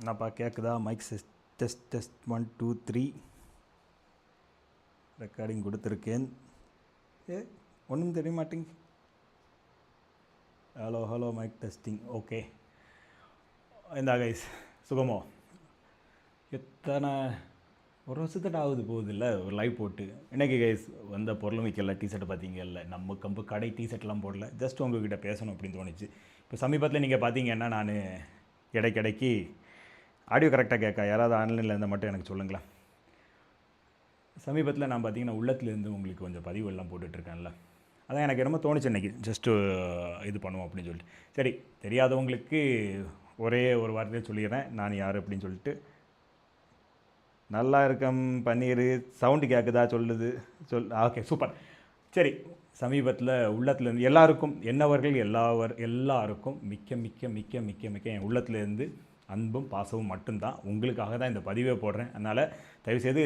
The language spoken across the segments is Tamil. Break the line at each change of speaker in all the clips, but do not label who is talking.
என்னப்பா கேட்குதா mic test test one two three recording கொடுத்துருக்கேன். ஏ ஒன்றும் தெரிய மாட்டேங்க hello hello mic testing okay இந்த கைஸ் சுகமோ. எத்தனை ஒரு வருஷத்துட்டு ஆகுது போகுது இல்லை ஒரு லைவ் போட்டு. இன்றைக்கி கைஸ் வந்த பொருளும் வைக்கல டிஷர்ட் பார்த்தீங்கல்ல நம்ம கம்பு கடை டிஷர்ட்லாம் போடல. ஜஸ்ட் உங்ககிட்ட பேசணும் அப்படின்னு தோணுச்சு. இப்போ சமீபத்தில் நீங்கள் பார்த்தீங்கன்னா நான் இடைக்கிடைக்கு ஆடியோ கரெக்டாக கேட்க. யாராவது ஆன்லைனில் இருந்தால் மட்டும் எனக்கு சொல்லுங்களேன். சமீபத்தில் நான் பார்த்தீங்கன்னா உள்ளத்துலேருந்து உங்களுக்கு கொஞ்சம் பதிவுகள்லாம் போட்டுட்ருக்கேன்ல. அதான் எனக்கு என்னமோ தோணுச்சு இன்றைக்கி ஜஸ்ட்டு இது பண்ணுவோம் அப்படின்னு சொல்லிட்டு. சரி தெரியாதவங்களுக்கு ஒரே ஒரு வார்த்தையை சொல்லிடுறேன். நான் யார் அப்படின்னு சொல்லிட்டு. நல்லா இருக்கம் பன்னீர். சவுண்டு கேட்குதா சொல்லுது. சொல் ஓகே சூப்பர் சரி சமீபத்தில் உள்ளத்துலேருந்து எல்லாருக்கும் என்னவர்கள் எல்லாவர் எல்லாருக்கும் மிக்க மிக்க மிக்க மிக்க மிக்க என் உள்ளத்துலேருந்து அன்பும் பாசமும் மட்டும்தான். உங்களுக்காக தான் இந்த பதிவே போடுறேன். அதனால் தயவுசெய்து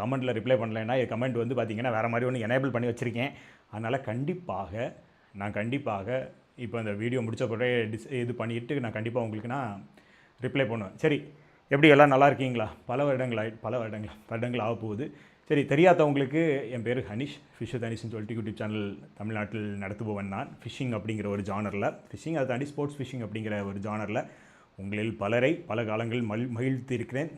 கமெண்ட்டில் ரிப்ளை பண்ணலைன்னா கமெண்ட் வந்து பார்த்திங்கன்னா வேறு மாதிரி ஒன்று எனேபிள் பண்ணி வச்சுருக்கேன். அதனால் கண்டிப்பாக நான் கண்டிப்பாக இப்போ இந்த வீடியோ முடிச்ச பிறகு டிஸ் இது பண்ணிவிட்டு நான் கண்டிப்பாக உங்களுக்கு நான் ரிப்ளை பண்ணுவேன். சரி எப்படி எல்லாம் நல்லா இருக்கீங்களா? பல வருடங்கள் ஆகி பல வருடங்கள் வருடங்கள் ஆக போகுது. சரி தெரியாதவங்களுக்கு என் பேர் ஹனிஷ். ஃபிஷ் தனிஷ்னு சொல்லிட்டு யூடியூப் சேனல் தமிழ்நாட்டில் நடத்துபவன் நான். ஃபிஷிங் அப்படிங்கிற ஒரு ஜானரில் ஃபிஷிங் அதை தாண்டி ஸ்போர்ட்ஸ் ஃபிஷிங் அப்படிங்கிற ஒரு ஜானரில் உங்களில் பலரை பல காலங்களில் மகிழ் மகிழ்த்திருக்கிறேன்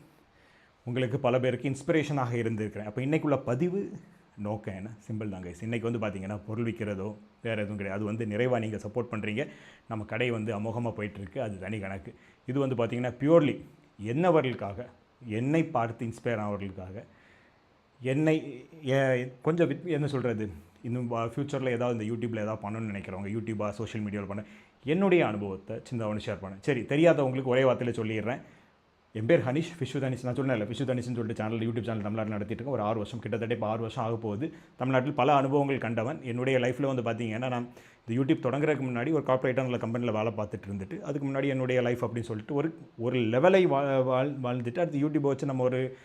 உங்களுக்கு பல பேருக்கு இன்ஸ்பிரேஷனாக இருந்திருக்கிறேன். அப்போ இன்றைக்குள்ள பதிவு நோக்கம் என்ன? சிம்பிள் தாங்க இன்றைக்கி வந்து பார்த்தீங்கன்னா பொருள் விற்கிறதோ வேறு எதுவும் கிடையாது. அது வந்து நிறைவாக நீங்கள் சப்போர்ட் பண்ணுறீங்க நம்ம கடை வந்து அமோகமாக போயிட்டுருக்கு. அது தனி கணக்கு. இது வந்து பார்த்திங்கன்னா பியூர்லி என்னவர்களுக்காக என்னை பார்த்து இன்ஸ்பயர் ஆனவர்களுக்காக என்னை ஏ- கொஞ்சம் என்ன சொல்கிறது இன்னும் ஃப்யூச்சரில் ஏதாவது இந்த யூடியூப்பில் ஏதாவது பண்ணணும்னு நினைக்கிறவங்க யூடியூபாக சோஷியல் மீடியாவில் பண்ண என்னுடைய அனுபவத்தை சின்னவனு ஷேர் பண்ணேன் சரி தெரியாதவங்களுக்கு ஒரே வார்த்தையில் சொல்லிடுறேன். என் பேர் ஹனிஷ் ஃபிஷு தனிஷ் நான் இல்லை ஃபிஷு தனிஷ்னு சொல்லிட்டு சேனல் யூடியூப் சேனல் தமிழ்நாட்டில் நடத்திட்டு இருக்கேன். ஒரு ஆறு வருஷம் கிட்டத்தட்ட இப்போ ஆறு வருஷம் ஆக போகுது தமிழ்நாட்டில் பல அனுபவங்கள் கண்டவன். என்னுடைய லைஃப்பில் வந்து பார்த்தீங்கன்னா நான் இந்த யூடியூப் தொடங்குறதுக்கு முன்னாடி ஒரு கார்ப்பரேட்டான கம்பெனியில் வேலை பார்த்துட்டு இருந்துட்டு அதுக்கு முன்னாடி என்னுடைய லைஃப் அப்படின்னு சொல்லிட்டு ஒரு ஒரு லெவலை வா வாழ் வாழ்ந்துட்டு அடுத்து யூடியூப்பை வச்சு நம்ம ஒரு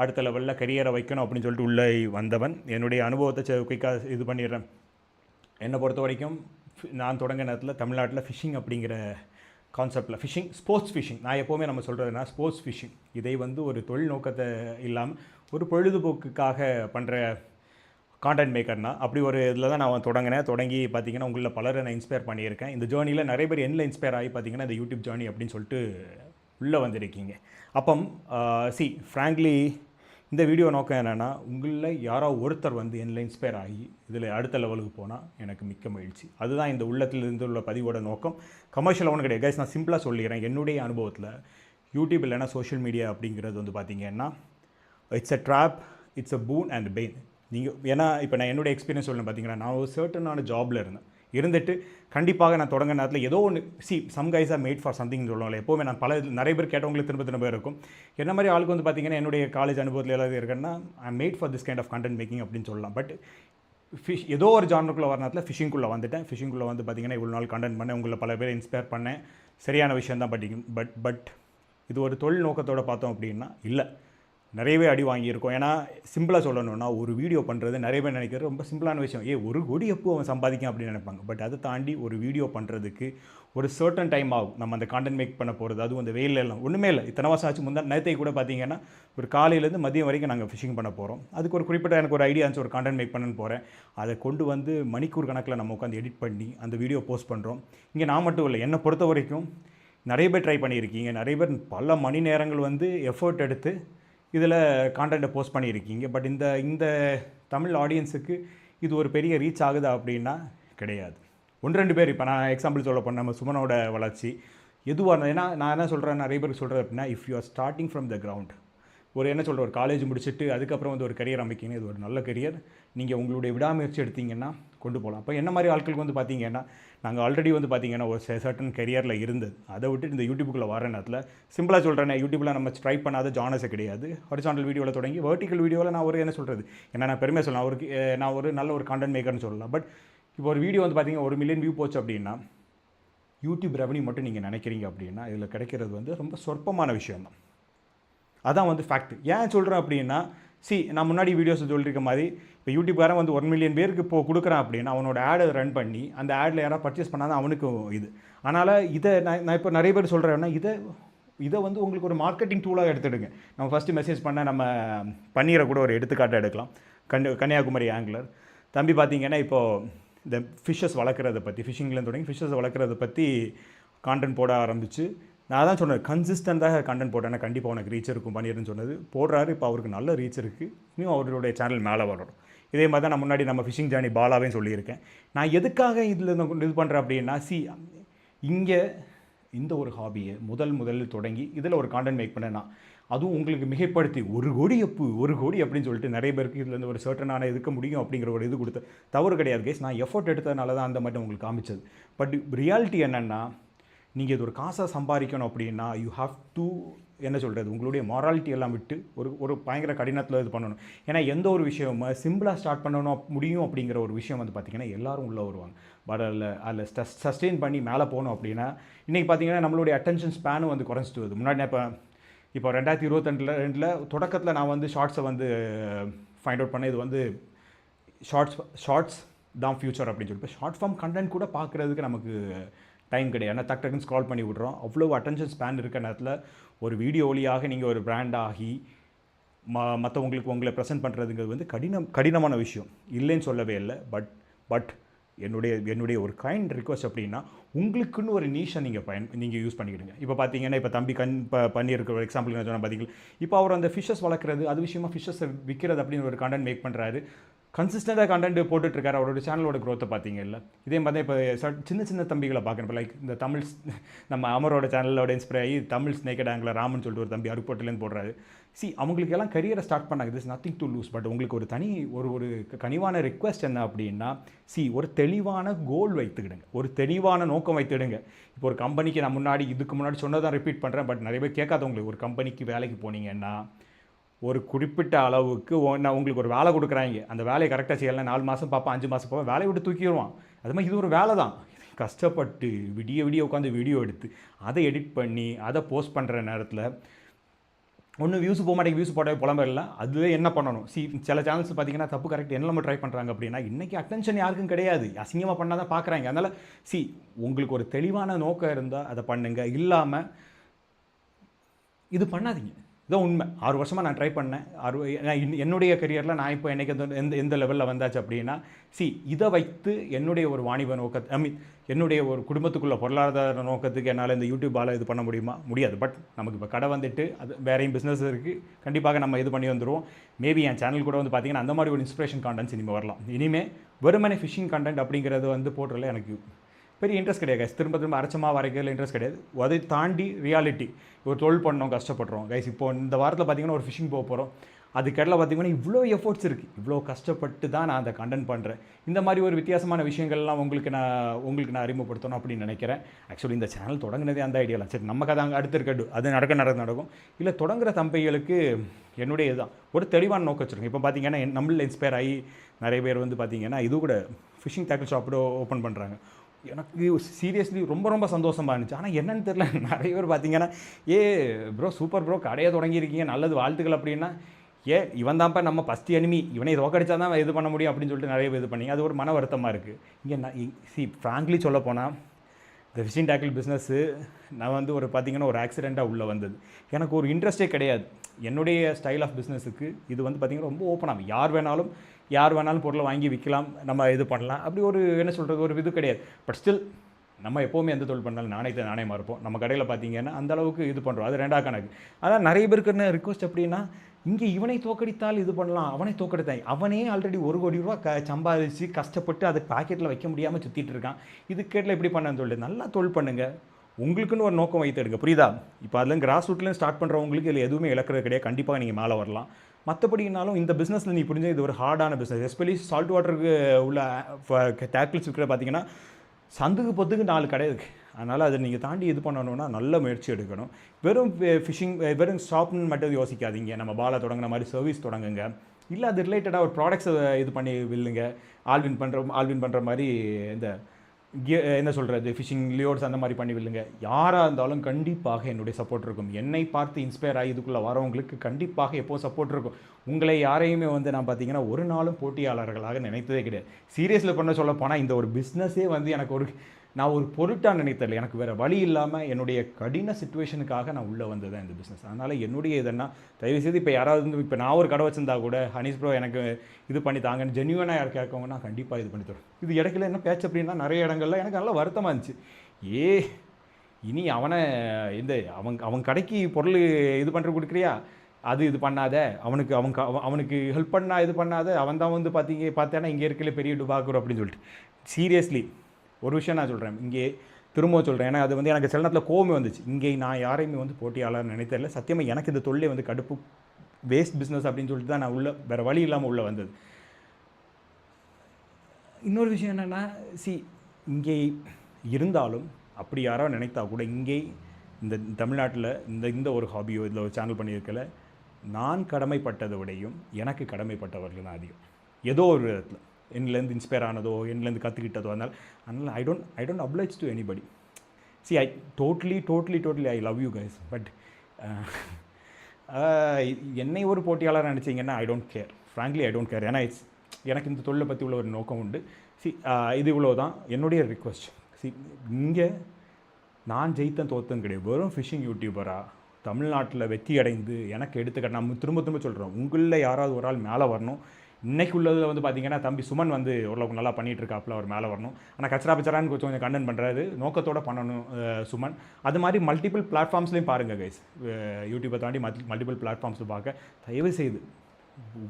அடுத்த லெவலில் கரியரை வைக்கணும் அப்படின்னு சொல்லிட்டு உள்ளே வந்தவன். என்னுடைய அனுபவத்தை குயிக்காக இது பண்ணிடுறேன். என்னை பொறுத்த வரைக்கும் நான் தொடங்க நேரத்தில் தமிழ்நாட்டில் ஃபிஷிங் அப்படிங்கிற கான்செப்டில் ஃபிஷிங் ஸ்போர்ட்ஸ் ஃபிஷிங் நான் எப்போவுமே நம்ம சொல்கிறதுனா ஸ்போர்ட்ஸ் ஃபிஷிங் இதை வந்து ஒரு தொழில் நோக்கத்தை இல்லாமல் ஒரு பொழுதுபோக்குக்காக பண்ணுற கான்டென்ட் மேக்கர்னா அப்படி ஒரு இதில் தான் நான் தொடங்கினேன். தொடங்கி பார்த்தீங்கன்னா உங்களில் பலரை நான் இன்ஸ்பயர் பண்ணியிருக்கேன். இந்த ஜேர்னியில் நிறைய பேர் என்ன இன்ஸ்பயர் ஆகி பார்த்தீங்கன்னா இந்த யூடியூப் ஜேர்னி அப்படின்னு சொல்லிட்டு உள்ளே வந்திருக்கீங்க. அப்போ சி ஃப்ராங்க்லி இந்த வீடியோ நோக்கம் என்னென்னா உங்களில் யாரோ ஒருத்தர் வந்து என்னில் இன்ஸ்பயர் ஆகி இதில் அடுத்த லெவலுக்கு போனால் எனக்கு மிக்க மகிழ்ச்சி. அதுதான் இந்த உள்ளத்தில் இருந்து உள்ள பதிவோட நோக்கம். கமர்ஷியல் ஒன்று கிடையாது. கைஸ் நான் சிம்பிளாக சொல்லிடுறேன். என்னுடைய அனுபவத்தில் யூடியூப் இல்லைன்னா சோஷியல் மீடியா அப்படிங்கிறது வந்து பார்த்திங்கன்னா it's a drop it's a boon and pain நீங்கள் ஏன்னா இப்போ நான் என்னுடைய எக்ஸ்பீரியன்ஸ் சொல்லணும் பார்த்தீங்கன்னா நான் ஒரு சர்ட்டனான ஜாபில் இருந்தேன். இருந்துட்டு கண்டிப்பாக நான் தொடங்க நேரத்தில் ஏதோ ஒன்று see some guys are made for something சொல்லுவாங்களே எப்போவுமே நான் பல நிறைய பேர் கேட்டவங்களுக்கு திரும்ப திரும்ப இருக்கும். என்ன மாதிரி ஆளுக்கு வந்து பார்த்தீங்கன்னா என்னுடைய காலேஜ் அனுபவத்தில் ஏதாவது இருக்குன்னா I made for this kind of content making அப்படின்னு சொல்லலாம். பட் ஃபிஷ் ஏதோ ஒரு ஜானருக்குள்ளே வர நேரத்தில் ஃபிஷிங்குள்ளே வந்துட்டேன். ஃபிஷிங்குள்ளே வந்து பார்த்தீங்கன்னா இவ்வளோ நாள் கண்டென்ட் பண்ணேன் உங்களை பல பேர் இன்ஸ்பயர் பண்ணேன். சரியான விஷயம் தான் பட் பட் பட் இது ஒரு தொழில் நோக்கத்தோடு பார்த்தோம் அப்படின்னா இல்லை. நிறையவே அடி வாங்கியிருக்கோம். ஏன்னா சிம்பிளாக சொல்லணும்னா ஒரு வீடியோ பண்ணுறது நிறைய பேர் நினைக்கிறது ரொம்ப சிம்பிளான விஷயம். ஏ ஒரு கோடி எப்போ அவன் சம்பாதிக்கும் அப்படின்னு நினைப்பாங்க. பட் அதை தாண்டி ஒரு வீடியோ பண்ணுறதுக்கு ஒரு சர்டன் டைம் ஆகும். நம்ம அந்த கான்டென்ட் மேக் பண்ண போகிறது அதுவும் அந்த வெயில் எல்லாம். ஒன்றுமே இல்லை. இத்தனை வருஷம் ஆச்சு. முந்தா நேரத்தை கூட பார்த்தீங்கன்னா ஒரு காலையிலேருந்து மதியம் வரைக்கும் நாங்கள் ஃபிஷிங் பண்ண போகிறோம் அதுக்கு ஒரு குறிப்பிட்ட எனக்கு ஒரு ஐடியா இருந்துச்சு ஒரு கான்டென்ட் மேக் பண்ணணும்னு போகிறேன் அதை கொண்டு வந்து மணிக்கூர் கணக்கில் நம்ம உட்காந்து எடிட் பண்ணி அந்த வீடியோ போஸ்ட் பண்ணுறோம் இங்கே நான் மட்டும் இல்லை என்னை பொறுத்த வரைக்கும் நிறைய பேர் ட்ரை பண்ணியிருக்கீங்க. நிறைய பேர் பல மணி நேரங்கள் வந்து எஃபர்ட் எடுத்து இதில் கான்டென்ட்டை போஸ்ட் பண்ணியிருக்கீங்க. பட் இந்த இந்த தமிழ் ஆடியன்ஸுக்கு இது ஒரு பெரிய ரீச் ஆகுதா அப்படின்னா கிடையாது. ஒன்று ரெண்டு பேர் இப்போ நான் எக்ஸாம்பிள் சொல்ல போனால் நம்ம சுமனோட வளர்ச்சி. எதுவாக இருந்தால் ஏன்னா நான் என்ன சொல்கிறேன் நிறைய பேருக்கு சொல்கிறது அப்படின்னா if you are starting from the ground ஒரு என்ன சொல்கிற ஒரு காலேஜ் முடிச்சுட்டு அதுக்கப்புறம் வந்து ஒரு கரியர் அமைக்கிங்க இது ஒரு நல்ல கரியர் நீங்கள் உங்களுடைய விடாமுயற்சி எடுத்தீங்கன்னா கொண்டு போகலாம். அப்போ என்ன மாதிரி ஆட்களுக்கு வந்து பார்த்தீங்கன்னா நாங்கள் ஆல்ரெடி வந்து பார்த்திங்கன்னா ஒரு சர்டன் கரியரில் இருந்தது அதை விட்டு இந்த யூடியூப்புக்குள்ளே வர நேரத்தில் சிம்பிளாக சொல்கிறேன் யூடியூப்பில் நம்ம ட்ரை பண்ணாத ஜானஸே கிடையாது. ஹொரிசாண்டல் வீடியோவில் தொடங்கி வெர்டிக்கல் வீடியோவில் நான் ஒரு என்ன சொல்கிறது ஏன்னா நான் பெருமையாக சொல்லலாம் ஒரு நான் ஒரு நல்ல ஒரு கண்டென்ட் மேக்கர்னு சொல்லலாம். பட் இப்போ ஒரு வீடியோ வந்து பார்த்தீங்கன்னா ஒரு மில்லியன் வியூ போச்சு அப்படின்னா யூடியூப் ரெவன்யூ மட்டும் நீங்கள் நினைக்கிறீங்க அப்படின்னா இதில் கிடைக்கிறது வந்து ரொம்ப சொற்பமான விஷயம் தான். அதான் வந்து ஃபேக்ட் ஏன் சொல்கிறேன் அப்படின்னா சி நான் முன்னாடி வீடியோஸ் சொல்லியிருக்க மாதிரி இப்போ யூடியூப்காரன் வந்து ஒன் மில்லியன் பேருக்கு இப்போ கொடுக்குறான் அப்படின்னு அவனோட ஆடை ரன் பண்ணி அந்த ஆடில் யாராவது பர்ச்சேஸ் பண்ணாதான் அவனுக்கு இது. அதனால் இதை நான் நான் இப்போ நிறைய பேர் சொல்கிறேன்னா இதை இதை வந்து உங்களுக்கு ஒரு மார்க்கெட்டிங் டூலாக எடுத்துடுங்க. நம்ம ஃபஸ்ட்டு மெசேஜ் பண்ண நம்ம பன்னீரை கூட ஒரு எடுத்துக்காட்டை எடுக்கலாம். கன்னியா கன்னியாகுமரி ஆங்கிலர் தம்பி பார்த்தீங்கன்னா இப்போது இந்த ஃபிஷ்ஷஸ் வளர்க்குறத பற்றி ஃபிஷிங்லேருந்து தொடங்கி ஃபிஷ்ஷஸ் வளர்க்குறத பற்றி கான்டென்ட் போட ஆரம்பிச்சு நான் தான் சொன்னேன் கன்சிஸ்டண்ட்டாக கண்டென்ட் போட்டேன்னா கண்டிப்பாக உனக்கு ரீச் இருக்கும் பண்ணிடுன்னு சொன்னது. போடுறாரு இப்போ அவருக்கு நல்ல ரீச் இருக்குது இன்னும் அவருடைய சேனல் மேலே வரணும் இதே மாதிரி தான் நான் முன்னாடி நம்ம ஃபிஷிங் ஜேர்னி பாலாவே சொல்லியிருக்கேன். நான் எதுக்காக இதில் இது பண்ணுறேன் அப்படின்னா சி இங்கே இந்த ஒரு ஹாபியை முதல் முதலில் தொடங்கி இதில் ஒரு கான்டென்ட் மேக் பண்ணேன்னா அதுவும் உங்களுக்கு மிகைப்படுத்தி ஒரு கோடி அப்பு ஒரு கோடி அப்படின்னு சொல்லிட்டு நிறைய பேருக்கு இதுலேருந்து ஒரு சர்ட்டனான இருக்க முடியும் அப்படிங்கிற ஒரு இது கொடுத்த தவறு கிடையாது கேஸ் நான் எஃபோர்ட் எடுத்ததுனால தான் அந்த மாதிரி உங்களுக்கு காமிச்சது. பட் ரியாலிட்டி என்னென்னா நீங்கள் இது ஒரு காசாக சம்பாதிக்கணும் அப்படின்னா யூ ஹாவ் டு என்ன சொல்கிறது உங்களுடைய மொராலிட்டி எல்லாம் விட்டு ஒரு ஒரு பயங்கர கடினத்தில் இது பண்ணணும். ஏன்னா எந்த ஒரு விஷயம் சிம்பிளாக ஸ்டார்ட் பண்ணணும் முடியும் அப்படிங்கிற ஒரு விஷயம் வந்து பார்த்திங்கன்னா எல்லோரும் உள்ளே வருவாங்க. பட் அதில் அதில் ஸ்டஸ் சஸ்டெயின் பண்ணி மேலே போகணும் அப்படின்னா இன்றைக்கி பார்த்தீங்கன்னா நம்மளுடைய அட்டென்ஷன் ஸ்பேனும் வந்து குறைஞ்சிட்டு வருது. முன்னாடி நான் இப்போ இப்போ ரெண்டாயிரத்தி இருபத்தெண்டில் ரெண்டில் தொடக்கத்தில் நான் வந்து ஷார்ட்ஸை வந்து ஃபைண்ட் அவுட் பண்ணேன். இது வந்து ஷார்ட்ஸ் ஷார்ட்ஸ் தான் ஃப்யூச்சர் அப்படின்னு சொல்லிட்டு. ஷார்ட் ஃபார்ம் கண்டென்ட் கூட பார்க்குறதுக்கு நமக்கு டைம் கிடையாது. ஏன்னா டக் டக்குன்னு ஸ்க்ரால் பண்ணி விட்றோம். அவ்வளோ அட்டென்ஷன் ஸ்பேன் இருக்க நேரத்தில் ஒரு வீடியோ வழியாக நீங்கள் ஒரு பிராண்ட் ஆகி ம மற்றவங்களுக்கு உங்களை ப்ரெசென்ட் பண்ணுறதுங்கிறது வந்து கடினம் கடினமான விஷயம். இல்லைன்னு சொல்லவே இல்லை. பட் பட் என்னுடைய என்னுடைய ஒரு கைண்ட் ரிக்வஸ்ட் அப்படின்னா உங்களுக்குன்னு ஒரு நீஷை நீங்கள் பயன் நீங்கள் யூஸ் பண்ணிக்கிடுங்க. இப்போ பார்த்தீங்கன்னா இப்போ தம்பி கண் ப பண்ணியிருக்க ஒரு எக்ஸாம்பிள் நான் சொன்ன பார்த்தீங்களா இப்போ அவர் அந்த ஃபிஷஸ் வளர்க்குறது அது விஷயமா ஃபிஷஸை விற்கிறது அப்படின்னு ஒரு கண்டென்ட் மேக் பண்ணுறாரு கன்சிஸ்டண்டாக கண்டென்ட் போட்டுட்ருக்காரு. அவரோட சேனலோட க்ரோத்தை பார்த்தீங்கல்ல இதே மாதிரி இப்போ சின்ன சின்ன தம்பிகளை பார்க்குறேன். இப்போ லைக் இந்த தமிழ்ஸ் நம்ம அமரோட சேனலோட இன்ஸ்பைர் ஆகி தமிழ் ஸ்னேக்கட் ஆங்கில ராமன் சொல்லிட்டு ஒரு தம்பி அருப்போட்டிலேருந்து போடுறாரு. சி அவங்களுக்கு எல்லாம் கரியரை ஸ்டார்ட் பண்ணாங்க. This nothing to lose but உங்களுக்கு ஒரு தனி ஒரு ஒரு கனிவான ரிக்வெஸ்ட் என்ன அப்படின்னா சி ஒரு தெளிவான கோல் வைத்துக்கிடுங்க. ஒரு தெளிவான நோக்கம் வைத்துடுங்க இப்போ ஒரு கம்பெனிக்கு நான் முன்னாடி இதுக்கு முன்னாடி சொன்னதான் ரிப்பீட் பண்ணுறேன் பட் நிறைய பேர் கேட்காதவங்களுக்கு ஒரு கம்பெனிக்கு வேலைக்கு போனீங்கன்னா ஒரு குறிப்பிட்ட அளவுக்கு நான் உங்களுக்கு ஒரு வேலை கொடுக்குறாங்க. அந்த வேலையை கரெக்டாக செய்யலாம் நாலு மாதம் பார்ப்பேன் அஞ்சு மாதம் பார்ப்பேன் வேலையை விட்டு தூக்கிடுவான் அது மாதிரி இது ஒரு வேலை தான். கஷ்டப்பட்டு விடிய விடிய உட்காந்து வீடியோ எடுத்து அதை எடிட் பண்ணி அதை போஸ்ட் பண்ணுற நேரத்தில் ஒன்றும் வியூஸ் போக மாட்டேங்க வியூஸ் போட புலம்பெறல அதுவே என்ன பண்ணணும்? சி சில சேனல்ஸ் பார்த்தீங்கன்னா தப்பு கரெக்ட் என்ன நம்ம ட்ரை பண்ணுறாங்க அப்படின்னா இன்றைக்கி அட்டென்ஷன் யாருக்கும் கிடையாது. அசிங்கமாக பண்ணால் தான் பார்க்குறாங்க. அதனால் சி உங்களுக்கு ஒரு தெளிவான நோக்கம் இருந்தால் அதை பண்ணுங்கள் இல்லாமல் இது பண்ணாதீங்க. இதான் உண்மை. ஆறு வருஷமாக நான் ட்ரை பண்ணேன். ஆறு என்னுடைய கரியரில் நான் இப்போ எனக்கு எந்த- எந்த எந்த லெவலில் வந்தாச்சு அப்படின்னா சி இதை வைத்து என்னுடைய ஒரு வாணிப நோக்க ஐ மீன் என்னுடைய ஒரு குடும்பத்துக்குள்ள பொருளாதார நோக்கத்துக்கு என்னால் இந்த யூடியூப்பால் இது பண்ண முடியுமா? முடியாது. பட் நமக்கு இப்போ கடை வந்துட்டு அது வேறையும் பிஸ்னஸ் இருக்குது கண்டிப்பாக நம்ம இது பண்ணி வந்துடுவோம் மேபி என் சேனல் கூட வந்து பார்த்திங்கன்னா அந்த மாதிரி ஒரு இன்ஸ்பிரேஷன் கான்டென்ட்ஸ் இனிமேல் வரலாம். இனிமேல் வெறுமனே ஃபிஷிங் கண்டென்ட் அப்படிங்கிறது வந்து போடுறதுல எனக்கு பெரிய இன்ட்ரெஸ்ட் கிடையாது guys. திரும்ப திரும்ப அரைச்சமாக வரைக்கிறதுல இன்ட்ரெஸ்ட் கிடையாது. அதை தாண்டி ரியாலிட்டி ஒரு தொழில் பண்ணோம் கஷ்டப்படுறோம். கைஸ் இப்போ இந்த வாரத்தில் பார்த்தீங்கன்னா ஒரு ஃபிஷிங் போக போகிறோம் அதுக்கடல பார்த்தீங்கன்னா இவ்வளோ எஃபோர்ட்ஸ் இருக்குது இவ்வளோ கஷ்டப்பட்டு தான் நான் அதை கண்டென்ட் பண்ணுறேன் இந்த மாதிரி ஒரு வித்தியாசமான விஷயங்கள்லாம் உங்களுக்கு நான் உங்களுக்கு நான் அறிமுகப்படுத்தணும் அப்படின்னு நினைக்கிறேன். ஆக்சுவலி இந்த சேனல் தொடங்கினதே அந்த ஐடியாலாம் சரி நம்ம கதை அங்கே அடுத்து இருக்கட்டும் அது நடக்க நடக்க நடக்கும். இல்லை தொடங்குகிற தம்பைகளுக்கு என்னுடைய இதுதான் ஒரு தெளிவான நோக்கம் வச்சுருக்கோம் இப்போ பார்த்தீங்கன்னா என் நம்மள இன்ஸ்பயர் ஆகி நிறைய பேர் வந்து பார்த்தீங்கன்னா இது கூட ஃபிஷிங் டேக்கிள் ஷாப் ஓப்பன் பண்ணுறாங்க எனக்கு சீரியஸ்லி ரொம்ப ரொம்ப சந்தோஷமாக இருந்துச்சு. ஆனால் என்னன்னு தெரியல. நிறைய பேர் பார்த்தீங்கன்னா ஏ ப்ரோ சூப்பர் ப்ரோ கடையை தொடங்கியிருக்கீங்க. நல்லது வாழ்த்துக்கள் அப்படின்னா ஏ இவன் தான்ப்பா நம்ம ஃபஸ்ட் அனிமி இவனை தோக்கடிச்சா தான் இது பண்ண முடியும் அப்படின்னு சொல்லிட்டு நிறைய பேர் இது பண்ணி அது ஒரு மன வருத்தமாக இருக்குது இங்கே நான் சி ஃப்ராங்க்லி சொல்ல போனால் இந்த ஃபிஷிங் டேக்கிள் பிஸ்னஸ்ஸு நான் வந்து ஒரு பார்த்தீங்கன்னா ஒரு ஆக்சிடெண்ட்டாக உள்ளே வந்தது. எனக்கு ஒரு இன்ட்ரெஸ்டே கிடையாது. என்னுடைய ஸ்டைல் ஆஃப் பிஸ்னஸுக்கு இது வந்து பார்த்திங்கன்னா ரொம்ப ஓப்பனாக யார் வேணாலும் யார் வேணாலும் பொருளை வாங்கி விற்கலாம் நம்ம இது பண்ணலாம். அப்படி ஒரு என்ன சொல்கிறது ஒரு இது கிடையாது. பட் ஸ்டில் நம்ம எப்போவுமே எந்த தொழில் பண்ணாலும் நாணயத்தை நாணயமாக இருப்போம் நம்ம கடையில் பார்த்தீங்கன்னா அந்த அளவுக்கு இது பண்ணுறோம் அது ரெண்டா கணக்கு. அதான் நிறைய பேருக்கு என்ன ரிக்வஸ்ட் அப்படின்னா இங்கே இவனை தோக்கடித்தால் இது பண்ணலாம் அவனை தோக்கடித்தான் அவனே ஆல்ரெடி ஒரு கோடி ரூபா க சம்பாதிச்சு கஷ்டப்பட்டு அதை பாக்கெட்டில் வைக்க முடியாமல் சுற்றிட்டு இருக்கான். இது கேட்டில் எப்படி பண்ணான்னு சொல்லிட்டு நல்லா தொழில் பண்ணுங்கள் உங்களுக்குன்னு ஒரு நோக்கம் வைத்தெடுங்க புரியுதா? இப்போ அதில் கிராஸ் ரூட்லேருந்து ஸ்டார்ட் பண்ணுறவங்களுக்கு இதில் எதுவுமே இழக்கிறது கிடையாது. கண்டிப்பாக நீங்கள் மேலே வரலாம். மற்றபடினாலும் இந்த பிஸ்னஸில் நீ புரிஞ்ச இது ஒரு ஹார்டான பிஸ்னஸ் எஸ்பெஷலி சால்ட் வாட்டருக்கு உள்ள டேக்கிள்ஸ் விற்கிற பார்த்தீங்கன்னா சந்துக்கு பொத்துக்கு நாலு கடை இருக்குது அதனால் அதை நீங்கள் தாண்டி இது பண்ணணும்னா நல்ல முயற்சி எடுக்கணும். வெறும் ஃபிஷிங் வெறும் ஷாப்னு மட்டும் யோசிக்காதீங்க. நம்ம பாலை தொடங்குன மாதிரி சர்வீஸ் தொடங்குங்க. இல்லை அது ரிலேட்டடாக ஒரு ப்ராடக்ட்ஸை இது பண்ணி வில்லுங்க. ஆல்வின் பண்ணுற ஆல்வின் பண்ணுற மாதிரி இந்த கே என்ன சொல்கிறது ஃபிஷிங் லியோட்ஸ் அந்த மாதிரி பண்ணி வில்லுங்க யாராக இருந்தாலும் கண்டிப்பாக என்னுடைய சப்போர்ட் இருக்கும். என்னை பார்த்து இன்ஸ்பயர் ஆகி இதுக்குள்ளே வரவங்களுக்கு கண்டிப்பாக எப்போ சப்போர்ட் இருக்கும். உங்களை யாரையுமே வந்து நான் பார்த்தீங்கன்னா ஒரு நாளும் போட்டியாளர்களாக நினைத்ததே கிடையாது. சீரியஸில் பண்ண சொல்ல போனால் இந்த ஒரு பிஸ்னஸே வந்து எனக்கு ஒரு நான் ஒரு பொருட்டாக நினைத்தல எனக்கு வேறு வழி இல்லாமல் என்னுடைய கடின சுச்சுவேஷனுக்காக நான் உள்ளே வந்தது தான் இந்த பிஸ்னஸ் அதனால் என்னுடைய இதென்னா தயவுசெய்து இப்போ யாராவது வந்து இப்போ நான் ஒரு கடை வச்சிருந்தா கூட ஹனீஸ் ப்ரோ எனக்கு இது பண்ணி தாங்கன்னு ஜென்யூனாக யார் கேட்கவங்க நான் கண்டிப்பாக இது பண்ணி தரேன். இது இடத்துல என்ன பேச்சு அப்படின்னா நிறைய இடங்கள்ல எனக்கு நல்லா வருத்தமாக இருந்துச்சு. ஏ இனி அவனை இந்த அவன் அவன் கடைக்கு பொருள் இது பண்ணுற கொடுக்குறியா? அது இது பண்ணாத. அவனுக்கு அவன் க- அவன் அவனுக்கு ஹெல்ப் பண்ணா இது பண்ணாத. அவன் தான் வந்து பார்த்தீங்க பார்த்தேன்னா இங்கே இருக்கல பெரிய டுபாக்குறோம் அப்படின்னு சொல்லிட்டு. சீரியஸ்லி ஒரு விஷயம் நான் சொல்கிறேன் இங்கே திரும்ப சொல்கிறேன் ஏன்னா அது வந்து எனக்கு சில நேரத்தில் கோவமே வந்துச்சு. இங்கே நான் யாரையுமே வந்து போட்டியாளர் நினைத்ததில்ல சத்தியமாக எனக்கு இந்த தொல்லை வந்து கடுப்பு வேஸ்ட் பிஸ்னஸ் அப்படின்னு சொல்லிட்டு தான் நான் உள்ள வேறு வழி இல்லாமல் உள்ளே வந்தது. இன்னொரு விஷயம் என்னென்னா சி இங்கே இருந்தாலும் அப்படி யாரோ நினைத்தா கூட இங்கே இந்த தமிழ்நாட்டில் இந்த இந்த ஒரு ஹாபியோ இதில் ஒரு சேனல் பண்ணியிருக்கல நான் கடமைப்பட்டதை விடையும் எனக்கு கடமைப்பட்டவர்கள் தான் அதிகம். ஏதோ ஒரு விதத்தில். என்னிலேருந்து இன்ஸ்பயர் ஆனதோ என்னிலேருந்து கற்றுக்கிட்டதோ அதனால் அதனால் I don't I don't apply to anybody see I totally totally totally I love you guys but என்னை ஒரு போட்டியாளர் நினச்சிங்கன்னா I don't care frankly I don't care ஏன்னா இட்ஸ் எனக்கு இந்த தொழிலை பற்றி உள்ள ஒரு நோக்கம் உண்டு. சி uh, இது இவ்வளோ தான் என்னுடைய ரிக்வஸ்ட் சி இங்கே நான் ஜெயித்தன் தோத்தன் கிடையாது. வெறும் ஃபிஷிங் யூடியூபராக தமிழ்நாட்டில் வெற்றி அடைந்து எனக்கு எடுத்துக்கிட்ட நம்ம திரும்ப திரும்ப சொல்கிறோம் உங்களில் யாராவது ஒரு ஆள் மேலே வரணும். இன்னைக்கு உள்ளதில் வந்து பார்த்தீங்கன்னா தம்பி சுமன் வந்து ஓரளவுக்கு நல்லா பண்ணிகிட்டு இருக்காப்புல அவர் மேலே வரணும். ஆனால் கச்சரா பச்சரான்னு கொஞ்சம் கொஞ்சம் கண்டென்ட் பண்ணுறாரு நோக்கத்தோடு பண்ணணும் சுமன். அது மாதிரி மல்டிபிள் பிளாட்ஃபார்ம்ஸ்லேயும் பாருங்கள் கைஸ் யூடியூப்பை தாண்டி மல்டி மல்டிபிள் பிளாட்ஃபார்ம்ஸில் பார்க்க தயவு செய்து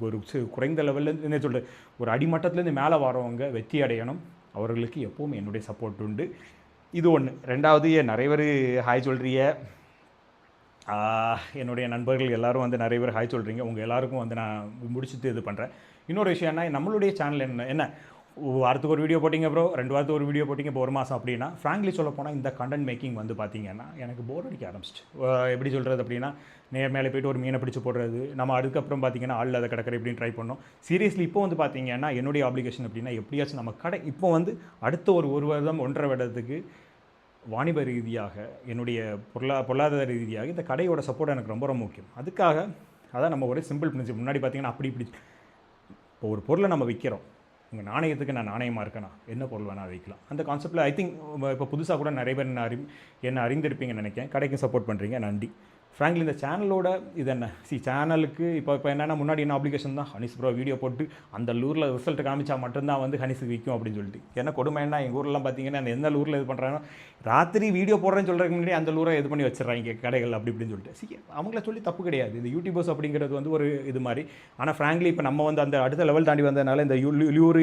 ஒரு குறைந்த லெவல்லேருந்து என்ன சொல்கிறது ஒரு அடிமட்டத்துலேருந்து மேலே வரவங்க வெற்றி அடையணும். அவர்களுக்கு எப்பவும் என்னுடைய சப்போர்ட் உண்டு. இது ஒன்று ரெண்டாவது நிறைய பேர் ஹாய் சொல்கிறிய என்னுடைய நண்பர்கள் எல்லாரும் வந்து நிறைய பேர் ஹாய் சொல்கிறீங்க உங்கள் எல்லாருக்கும் வந்து நான் முடிச்சுட்டு இது பண்ணுறேன் இன்னொரு விஷயம் என்ன? நம்மளுடைய சேனல் என்ன? என்ன? வாரத்துக்கு ஒரு வீடியோ போட்டிங்க ப்ரோ ரெண்டு வாரத்துக்கு ஒரு வீடியோ போட்டிங்க. இப்போ ஒரு மாதம் அப்படின்னா ஃப்ராங்க்லி சொல்ல போனால் இந்த கண்டென்ட் மேக்கிங் வந்து பார்த்தீங்கன்னா எனக்கு போர் அடிக்க ஆரம்பிச்சிட்டு எப்படி சொல்கிறது அப்படின்னா நேர் மேலே போயிட்டு ஒரு மீனை பிடிச்சி போடுறது. நம்ம அதுக்கப்புறம் பார்த்தீங்கன்னா ஆள் அதை கிடக்கிற இப்படின்னு ட்ரை பண்ணோம். சீரியஸ்லி இப்போ வந்து பார்த்தீங்கன்னா என்னுடைய ஆப்ளிகேஷன் அப்படின்னா எப்படியாச்சும் நம்ம கடை இப்போ வந்து அடுத்த ஒரு ஒரு வருடம் ஒன்றரை வருடத்துக்கு வாணிப ரீதியாக என்னுடைய பொருளா பொருளாதார ரீதியாக இந்த கடையோட சப்போர்ட் எனக்கு ரொம்ப ரொம்ப முக்கியம். அதுக்காக அதான் நம்ம ஒரு சிம்பிள் பிரின்சிப் முன்னாடி பார்த்தீங்கன்னா அப்படி இப்படி இப்போ ஒரு பொருளை நம்ம விற்கிறோம் உங்கள் நாணயத்துக்கு நான் நாணயமாக இருக்கேனா? என்ன பொருள் வேணால் விற்கலாம் அந்த கான்செப்ட்டில் ஐ திங்க் இப்போ புதுசாக கூட நிறைய பேர் என்ன அறி என்ன அறிந்திருப்பீங்கன்னு நினைக்கிறேன். கடைக்கும் சப்போர்ட் பண்ணுறீங்க நன்றி. ஃப்ராங்க்லி இந்த சேனலோட இது என்ன சி சேனலுக்கு இப்போ இப்போ என்னென்னா முன்னாடி என்ன அப்ளிகேஷன் தான்? ஹனிஸ் ப்ரோ வீடியோ போட்டு அந்த லூரில் ரிசல்ட் காமிச்சா மட்டும்தான் வந்து ஹனிஸுக்கு விற்கும் அப்படின்னு சொல்லிட்டு. ஏன்னா கொடுமை என்ன? எங்கள் ஊர்லாம் பார்த்தீங்கன்னா எந்த லூரில் இது பண்ணுறாங்கன்னா ராத்திரி வீடியோ போடுறேன்னு சொல்கிறதுக்கு முன்னாடி அந்த ஊரை இது பண்ணி வச்சிடறாங்க கடைகள் அப்படி இப்படின்னு சொல்லிட்டு. சி அவங்கள சொல்லி தப்பு கிடையாது. இந்த யூடியூபர்ஸ் அப்படிங்கிறது வந்து ஒரு இது மாதிரி. ஆனால் ஃப்ராங்க்லி இப்போ நம்ம வந்து அந்த அடுத்த லெவல் தாண்டி வந்ததுனால இந்த யூ-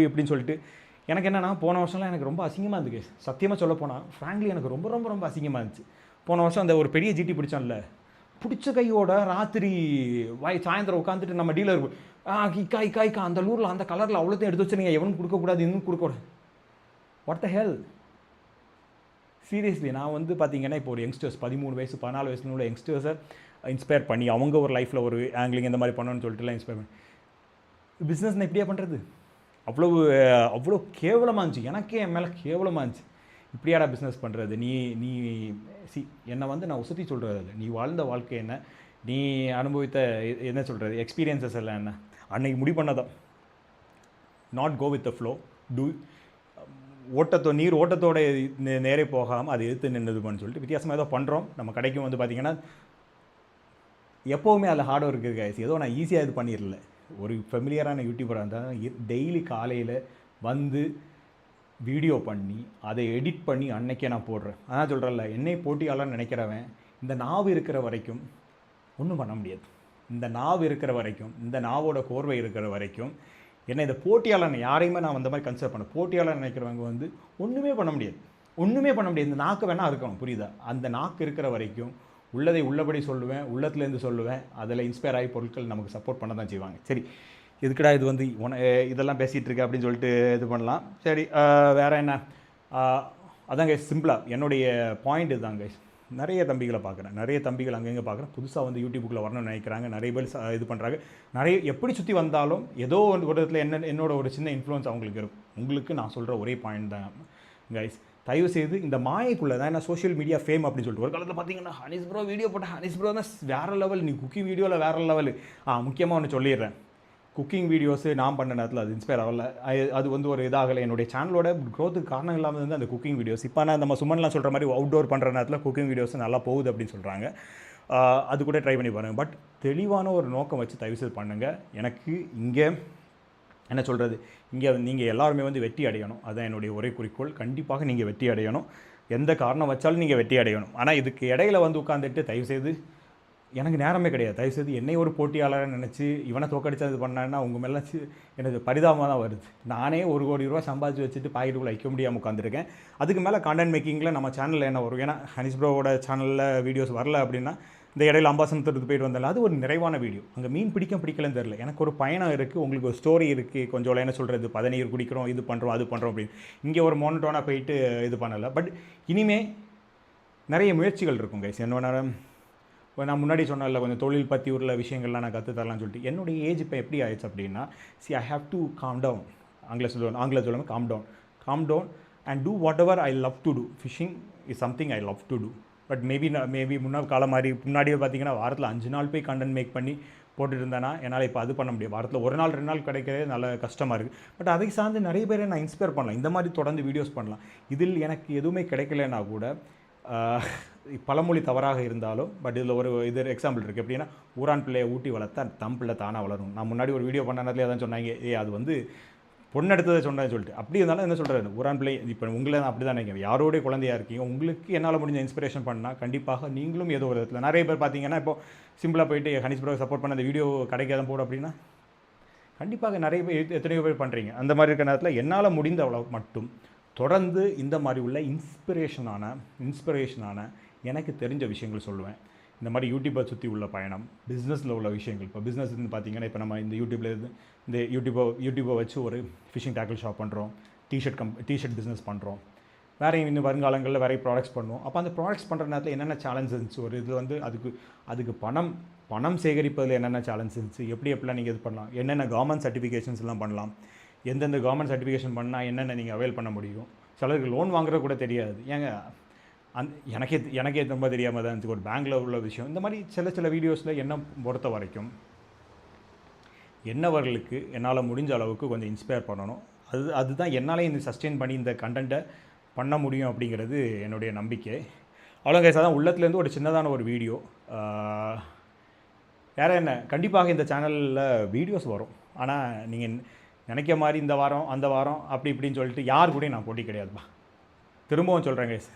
இப்படின்னு சொல்லிட்டு எனக்கு என்னென்னா போன வருஷம்லாம் எனக்கு ரொம்ப அசிங்கமாக இருந்துச்சு. சத்தியமாக சொல்ல போனால் ஃப்ராங்க்லி எனக்கு ரொம்ப ரொம்ப ரொம்ப அசிங்கமாக இருந்துச்சு. போன வருஷம் அந்த ஒரு பெரிய ஜிடி பிடிச்சோம்ல பிடிச்ச கையோட ராத்திரி வாய் சாயந்தரம் உட்காந்துட்டு நம்ம டீலர் இக்கா இக்கா இக்கா அந்த லூரில் அந்த கலரில் அவ்வளோத்தையும் எடுத்து வச்சுருங்க. எவனும் கொடுக்கக்கூடாது இன்னும் கொடுக்கக்கூடாது. வாட் த ஹெல் சீரியஸ்லி நான் வந்து பார்த்தீங்கன்னா இப்போ ஒரு யங்ஸ்டர்ஸ் பதிமூணு வயசு பதினாலு வயசுல உள்ள யங்ஸ்டர்ஸை இன்ஸ்பயர் பண்ணி அவங்க ஒரு லைஃப்பில் ஒரு ஆங்கிலிங் இந்த மாதிரி பண்ணணும்னு சொல்லிட்டுலாம் இன்ஸ்பயர் பண்ணி. பிஸ்னஸ் நான் இப்படியே பண்ணுறது அவ்வளோ அவ்வளோ கேவலமாக இருந்துச்சு. எனக்கே என் மேலே கேவலமாக இருந்துச்சு. இப்படியாடா பிஸ்னஸ் பண்ணுறது நீ நீ சி என்னை வந்து நான் உசத்தி சொல்கிறது இல்லை நீ வாழ்ந்த வாழ்க்கை என்ன? நீ அனுபவித்த என்ன சொல்கிறது எக்ஸ்பீரியன்சஸ் எல்லாம் என்ன? அன்னைக்கு முடி பண்ணதான் not go with the flow to ஓட்டத்தோ நீர் ஓட்டத்தோட நேரே போகாமல் அது எதிர்த்து நின்றுதுன்னு சொல்லிட்டு வித்தியாசமாக ஏதோ பண்ணுறோம் நம்ம கடைக்கும் வந்து பார்த்திங்கன்னா எப்போவுமே அதில் ஹார்ட் ஒர்க் இருக்கு ஏதோ நான் ஈஸியாக இது பண்ணிடல. ஒரு ஃபெமிலியரான யூடியூபராக இருந்தால் டெய்லி காலையில் வந்து வீடியோ பண்ணி அதை எடிட் பண்ணி அன்னைக்கே நான் போடுறேன். அதான் சொல்கிறேன்ல என்னை போட்டியாளர் நினைக்கிறவன் இந்த நாவு இருக்கிற வரைக்கும் ஒன்றும் பண்ண முடியாது. இந்த நாவு இருக்கிற வரைக்கும் இந்த நாவோட கோர்வை இருக்கிற வரைக்கும் என்ன இந்த போட்டியாளர் யாரையுமே நான் அந்த மாதிரி கன்சிடர் பண்ண போட்டியாளர் நினைக்கிறவங்க வந்து ஒன்றுமே பண்ண முடியாது. ஒன்றுமே பண்ண முடியாது. இந்த நாக்கு வேணால் இருக்கணும் புரியுதா? அந்த நாக்கு இருக்கிற வரைக்கும் உள்ளதை உள்ளபடி சொல்லுவேன் உள்ளத்துலேருந்து சொல்லுவேன். அதில் இன்ஸ்பயர் ஆகி பொருட்கள் நமக்கு சப்போர்ட் பண்ண தான் செய்வாங்க. சரி. எதுக்குடா இது வந்து உன இதெல்லாம் பேசிகிட்டு இருக்கு அப்படின்னு சொல்லிட்டு இது பண்ணலாம். சரி வேறு என்ன? அதான் அதாங்க சிம்பிளாக என்னுடைய பாயிண்ட் இதுதாங்க நிறைய தம்பிகளை பார்க்குறேன். நிறைய தம்பிகள் அங்கங்கே பார்க்குறேன். புதுசாக வந்து யூடியூப்புக்குள்ளே வரணும்னு நினைக்கிறாங்க. நிறைய பேர் இது பண்ணுறாங்க நிறைய எப்படி சுற்றி வந்தாலும் ஏதோ ஒரு இடத்துல என்ன என்னோட ஒரு சின்ன இன்ஃப்ளூயன்ஸ் அவங்களுக்கு இருக்கும். உங்களுக்கு நான் சொல்கிற ஒரே பாயிண்ட் தான். கைஸ் தயவு செய்து இந்த மாயைக்குள்ளே தான் என்ன சோஷியல் மீடியா ஃபேம் அப்படின்னு சொல்லிட்டு ஒரு காலத்தில் பார்த்தீங்கன்னா ஹனிஸ் ப்ரோ வீடியோ போட்ட ஹனிஸ் ப்ரோ தான் வேறு லெவல் நீ குக்கிங் வீடியோவில் வேறு லெவல் ஆ முக்கியமாக ஒன்று சொல்லிடுறேன். குக்கிங் வீடியோஸு நான் பண்ண நேரத்தில் அது இன்ஸ்பயர் ஆகல. அது- அது வந்து ஒரு இதாகலை. என்னுடைய சேனலோட க்ரோத்துக்கு காரணம் இல்லாமல் வந்து அந்த குக்கிங் வீடியோஸ் இப்போ நான் நம்ம சுமன்லாம் சொல்கிற மாதிரி அவுட்டோர் பண்ணுற நேரத்தில் குக்கிங் வீடியோஸ் நல்லா போகுது அப்படின்னு சொல்கிறாங்க அது கூட ட்ரை பண்ணி பாருங்கள் பட் தெளிவான ஒரு நோக்கம் வச்சு தயவுசெய்து பண்ணுங்கள் எனக்கு இங்கே என்ன சொல்கிறது இங்கே நீங்கள் எல்லாருமே வந்து வெற்றி அடையணும். அதுதான் என்னுடைய ஒரே குறிக்கோள். கண்டிப்பாக நீங்கள் வெற்றி அடையணும். எந்த காரணம் வச்சாலும் நீங்கள் வெற்றி அடையணும். ஆனால் இதுக்கு இடையில வந்து உட்காந்துட்டு தயவுசெய்து எனக்கு நேரமே கிடையாது. தயவுசெய்து என்னை ஒரு போட்டியாளராக நினச்சி இவனை தோக்கடிச்சது பண்ணான்னா உங்கள் மேலே எனக்கு பரிதாபமாக தான் வருது. நானே ஒரு கோடி ரூபா சம்பாதிச்சு வச்சுட்டு பாக்கெட்டுக்குள்ள வைக்க முடியாமல் உட்காந்துருக்கேன் அதுக்கு மேலே கண்டென்ட் மேக்கிங்கில் நம்ம சேனலில் என்ன வரும்? ஏன்னா ஹனிஷ் ப்ரோவோட சேனலில் வீடியோஸ் வரல அப்படின்னா இந்த இடையில அம்பாசனத்துக்கு போயிட்டு வந்தால அது ஒரு நிறைவான வீடியோ அங்கே மீன் பிடிக்க பிடிக்கலன்னு தெரில எனக்கு ஒரு பயணம் இருக்குது உங்களுக்கு ஒரு ஸ்டோரி இருக்குது கொஞ்சம் என்ன சொல்கிறது பதநீர் குடிக்கிறோம் இது பண்ணுறோம் அது பண்ணுறோம் அப்படின்னு. இங்கே ஒரு மோனட்டோனாக போயிட்டு இது பண்ணலை. பட் இனிமே நிறைய முயற்சிகள் இருக்கும் கைஸ் என்னோட இப்போ நான் முன்னாடி சொன்னல கொஞ்சம் தொழில் பற்றி உள்ள விஷயங்கள்லாம் நான் கற்று தரலாம்னு சொல்லிட்டு. என்னுடைய ஏஜ் இப்போ எப்படி ஆயிடுச்சு அப்படின்னா see I have to calm down ஆங்கில சொல்லுவாங்க ஆங்கில சொல்லுவாங்க calm down calm down and do whatever I love to do fishing is something I love to do but maybe நான் மேபி முன்னாள் காலம் மாதிரி முன்னாடியே பார்த்தீங்கன்னா வாரத்தில் அஞ்சு நாள் போய் கண்டென்ட் மேக் பண்ணி போட்டுட்டு இருந்தேன்னா என்னால் இப்போ அது பண்ண முடியும் வாரத்தில் ஒரு நாள் ரெண்டு நாள் கிடைக்கிறதே நல்ல கஷ்டமாக இருக்குது பட் அதை சார்ந்து நிறைய பேரை நான் இன்ஸ்பயர் பண்ணலாம். இந்த மாதிரி தொடர்ந்து வீடியோஸ் பண்ணலாம். இதில் எனக்கு எதுவுமே கிடைக்கலன்னா கூட பழமொழி தவறாக இருந்தாலும் பட் இதில் ஒரு இது எக்ஸாம்பிள் இருக்குது எப்படின்னா ஊரான் பிள்ளையை ஊட்டி வளர்த்தா தம் பிள்ளை தானாக வளரும். நான் முன்னாடி ஒரு வீடியோ பண்ண நேரத்தில் தான் சொன்னாங்க ஏ அது வந்து பொண்ணு எடுத்ததை சொன்னேன்னு சொல்லிட்டு. அப்படி இருந்தாலும் என்ன சொல்கிறாரு ஊரான் பிள்ளை இப்போ உங்களை நான் அப்படி தான் நினைக்கிறேன். யாரோடைய குழந்தையா இருக்கீங்க? உங்களுக்கு என்னால் முடிஞ்ச இன்ஸ்பிரேஷன் பண்ணால் கண்டிப்பாக நீங்களும் ஏதோ ஒரு இடத்துல நிறைய பேர் பார்த்தீங்கன்னா இப்போ சிம்பிளாக போயிட்டு ஹனிஸ் ப்ரோ சப்போர்ட் பண்ண அந்த வீடியோ கிடைக்காத போடும் அப்படின்னா கண்டிப்பாக நிறைய பேர் எத்தனையோ பேர் பண்ணுறீங்க அந்த மாதிரி இருக்கிற நேரத்தில் என்னால் முடிந்த அளவு மட்டும் தொடர்ந்து இந்த மாதிரி உள்ள இன்ஸ்பிரேஷனான இன்ஸ்பிரேஷனான எனக்கு தெரிஞ்ச விஷயங்கள் சொல்லுவேன். இந்த மாதிரி யூடியூப்பை சுற்றி உள்ள பயணம் பிஸ்னஸில் உள்ள விஷயங்கள். இப்போ பிஸ்னஸ் பார்த்தீங்கன்னா இப்போ நம்ம இந்த யூடியூப்பில் இருந்து இந்த யூடியூப்பை யூடியூப்பை வச்சு ஒரு ஃபிஷிங் டேக்கிள் ஷாப் பண்ணுறோம் டிஷர்ட் கம் டிஷர்ட் பிஸ்னஸ் பண்ணுறோம் வேறு இன்னும் வருங்காலங்களில் வேற ப்ராடக்ட்ஸ் பண்ணுவோம். அப்போ அந்த ப்ராடக்ட்ஸ் பண்ணுற நேரத்தில் என்னென்ன சேலஞ்ச் இருந்துச்சு ஒரு இது வந்து அதுக்கு அதுக்கு பணம் பணம் சேகரிப்பதில் என்னென்ன சேலஞ்ச் இருந்துச்சு எப்படி எப்படிலாம் நீங்கள் இது பண்ணலாம்? என்னென்ன கவர்மெண்ட் சர்டிஃபிகேஷன்ஸ்லாம் பண்ணலாம்? எந்தெந்த கவர்மெண்ட் சர்டிஃபிகேஷன் பண்ணால் என்னென்ன நீங்கள் அவைல் பண்ண முடியும்? சிலருக்கு லோன் வாங்குறது கூட தெரியாது. ஏங்க அந் எனக்கே எனக்கே ரொம்ப தெரியாமல் தான் இருந்துச்சு. ஒரு பேங்க்கில் உள்ள விஷயம். இந்த மாதிரி சில சில வீடியோஸில் என்ன பொறுத்த வரைக்கும் என்னவர்களுக்கு என்னால் முடிஞ்ச அளவுக்கு கொஞ்சம் இன்ஸ்பயர் பண்ணணும். அது அதுதான் என்னாலே இந்த சஸ்டெயின் பண்ணி இந்த கண்டென்ட்டை பண்ண முடியும் அப்படிங்கிறது என்னுடைய நம்பிக்கை. அவ்வளோ கேஸ் அதான் உள்ளத்துலேருந்து ஒரு சின்னதான ஒரு வீடியோ வேறு என்ன? கண்டிப்பாக இந்த சேனலில் வீடியோஸ் வரும். ஆனால் நீங்கள் நினைக்க மாதிரி இந்த வாரம் அந்த வாரம் அப்படி இப்படின்னு சொல்லிட்டு யார் கூடயும் நான் போட்டி கிடையாதுப்பா. திரும்பவும் சொல்கிறேன் கைஸ்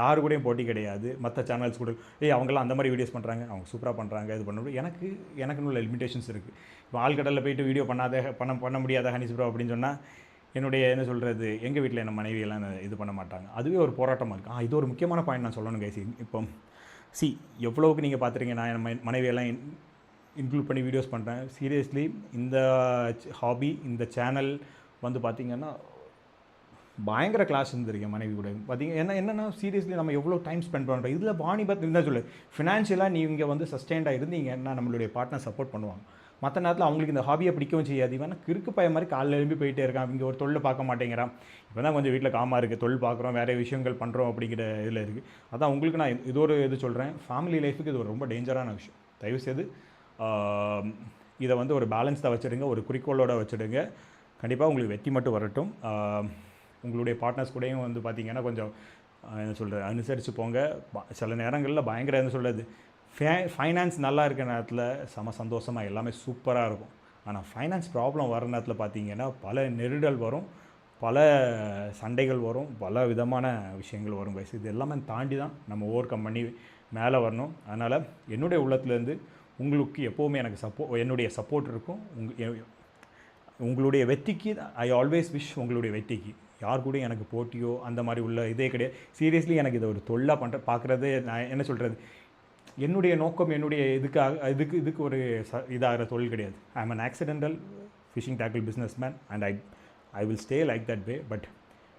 யாரு கூடயும் போட்டி கிடையாது. மற்ற சேனல்ஸ் கூட ஏய் அவங்களாம் அந்த மாதிரி வீடியோஸ் பண்ணுறாங்க அவங்க சூப்பராக பண்ணுறாங்க இது பண்ண எனக்கு எனக்குன்னு உள்ள லிமிடேஷன்ஸ் இருக்குது இப்போ ஆழ்கடலில் போயிட்டு வீடியோ பண்ணாத பண்ண பண்ண முடியாத ஹனிஸ் அப்படின்னு சொன்னால் என்னுடைய என்ன சொல்கிறது எங்கள் வீட்டில் என்ன மனைவியெல்லாம் இது பண்ண மாட்டாங்க. அதுவே ஒரு போராட்டமாக இருக்குது ஆ இது ஒரு முக்கியமான பாயிண்ட் நான் சொல்லணும் கைஸ் இப்போ சி எவ்வளவுக்கு நீங்கள் பார்த்துருங்க நான் என் மனைவியெல்லாம் இன்க்ளூட் பண்ணி வீடியோஸ் பண்ணுறேன் சீரியஸ்லி இந்த ஹாபி இந்த சேனல் வந்து பார்த்திங்கன்னா பயங்கர கிளாஸ் இருந்திருக்கேன் மனைவி கூட பார்த்திங்க என்ன என்னன்னா சீரியஸ்லி நம்ம எவ்வளோ டைம் ஸ்பெண்ட் பண்ணுறோம் இதில் பாணிபத் இருந்தால் சொல்லு. ஃபினான்ஷியலாக நீங்கள் வந்து சஸ்டெயின்டாக இருந்தீங்கன்னா நம்மளுடைய பார்ட்னர் சப்போர்ட் பண்ணுவாங்க. மற்ற நேரத்தில் அவங்களுக்கு இந்த ஹாபியை பிடிக்கவும் செய்யாது. இவன் கிறுக்கு பய மாதிரி காலைல எழும்பி போயிட்டே இருக்கான். இங்கே ஒரு தொழில் பார்க்க மாட்டேங்கிறான். இப்போ தான் கொஞ்சம் வீட்டில் காமாக இருக்குது தொழில் பார்க்குறோம் வேறு விஷயங்கள் பண்ணுறோம் அப்படிங்கிற இதில் இருக்குது அதான் உங்களுக்கு நான் இது ஒரு இது சொல்கிறேன் ஃபேமிலி லைஃபுக்கு இது ஒரு ரொம்ப டேஞ்சரான விஷயம். தயவுசெய்து இதை வந்து ஒரு பேலன்ஸ்டாக வச்சுடுங்க ஒரு குறிக்கோளோட வச்சுடுங்க. கண்டிப்பாக உங்களுக்கு வெற்றி மட்டும் வரட்டும். உங்களுடைய பார்ட்னர்ஸ் கூடயும் வந்து பார்த்திங்கன்னா கொஞ்சம் என்ன சொல்கிறது அனுசரித்து போங்க. ப- சில நேரங்களில் பயங்கர என்ன சொல்கிறது ஃபே ஃபைனான்ஸ் நல்லா இருக்கிற நேரத்தில் செம சந்தோஷமாக எல்லாமே சூப்பராக இருக்கும். ஆனால் ஃபைனான்ஸ் ப்ராப்ளம் வர நேரத்தில் பார்த்தீங்கன்னா பல நெருடல் வரும் பல சண்டைகள் வரும் பல விதமான விஷயங்கள் வரும் வயசு இது எல்லாமே தாண்டி தான் நம்ம ஓவர் கம் பண்ணி மேலே வரணும். அதனால் என்னுடைய உள்ளத்துலேருந்து உங்களுக்கு எப்போவுமே எனக்கு சப்போ என்னுடைய சப்போர்ட் இருக்கும். உங் உங்களுடைய வெற்றிக்கு ஐ ஆல்வேஸ் விஷ் உங்களுடைய வெற்றிக்கு. யார் கூட எனக்கு போட்டியோ அந்த மாதிரி உள்ள இதே கிடையாது. சீரியஸ்லி எனக்கு இதை ஒரு தொழிலாக பண்ணுற பார்க்குறது நான் என்ன சொல்கிறது என்னுடைய நோக்கம் என்னுடைய இதுக்காக இதுக்கு இதுக்கு ஒரு ச இதாகிற தொழில் கிடையாது. I am an accidental fishing tackle businessman and I I will stay like that way but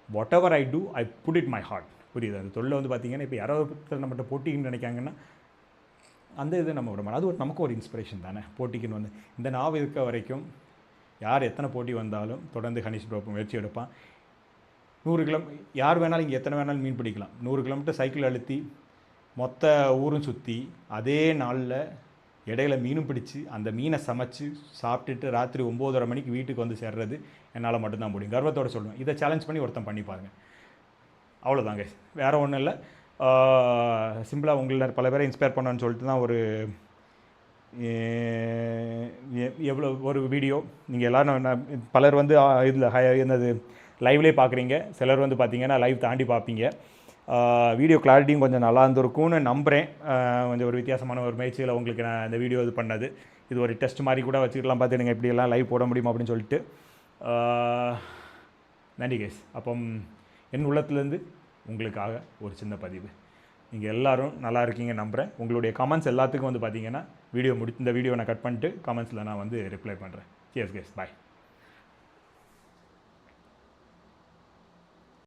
whatever I do I put it my heart புரியுது? அந்த தொழில் வந்து பார்த்திங்கன்னா இப்போ யாராவது ஒருத்தர் நம்மகிட்ட போட்டின்னு நினைக்காங்கன்னா அந்த இது நம்ம விட மாட்டோம். அது ஒரு நமக்கு ஒரு இன்ஸ்பிரேஷன் தானே. போட்டிக்குன்னு வந்து. இந்த நாவ் இருக்க வரைக்கும் யார் எத்தனை போட்டி வந்தாலும் தொடர்ந்து ஹனிஷ் பிரபு முயற்சி எடுப்பான். நூறு கிலோ யார் வேணாலும் இங்கே எத்தனை வேணாலும் மீன் பிடிக்கலாம். நூறு கிலோமீட்டர் சைக்கிள் அழுத்தி மொத்த ஊரும் சுற்றி அதே நாளில் இடையில மீனும் பிடிச்சி அந்த மீனை சமைச்சு சாப்பிட்டுட்டு ராத்திரி ஒம்போதரை மணிக்கு வீட்டுக்கு வந்து சேர்றது என்னால் மட்டும்தான் முடியும். கர்வத்தோட சொல்லுவேன். இதை சேலஞ்ச் பண்ணி ஒருத்தன் பண்ணி பாருங்கள் அவ்வளோதாங்க வேறு ஒன்றும் இல்லை. சிம்பிளாக உங்களை பல பேரை இன்ஸ்பயர் பண்ணணும்னு சொல்லிட்டு தான் ஒரு எ- எவ்வளோ ஒரு வீடியோ நீங்கள் எல்லோரும் நான் பலர் வந்து இதில் ஹை என்னது லைவ்லேயே பார்க்குறீங்க சிலர் வந்து பார்த்தீங்கன்னா லைவ் தாண்டி பார்ப்பீங்க வீடியோ கிளாரிட்டியும் கொஞ்சம் நல்லா இருந்திருக்கும்னு நம்புகிறேன் கொஞ்சம் ஒரு வித்தியாசமான ஒரு முயற்சியில் உங்களுக்கு நான் இந்த வீடியோ இது பண்ணது. இது ஒரு டெஸ்ட் மாதிரி கூட வச்சுக்கலாம் பார்த்துடுங்க இப்படியெல்லாம் லைவ் போட முடியுமா அப்படின்னு சொல்லிட்டு. நன்றி கேஸ் அப்போ என் உள்ளத்துலேருந்து உங்களுக்காக ஒரு சின்ன பதிவு. நீங்கள் எல்லோரும் நல்லா இருக்கீங்க நம்புகிறேன் உங்களுடைய கமெண்ட்ஸ் எல்லாத்துக்கும் வந்து பார்த்தீங்கன்னா வீடியோ முடி இந்த வீடியோ நான் கட் பண்ணிட்டு கமெண்ட்ஸில் நான் வந்து ரிப்ளை பண்ணுறேன் கேஸ் கேஸ் பாய்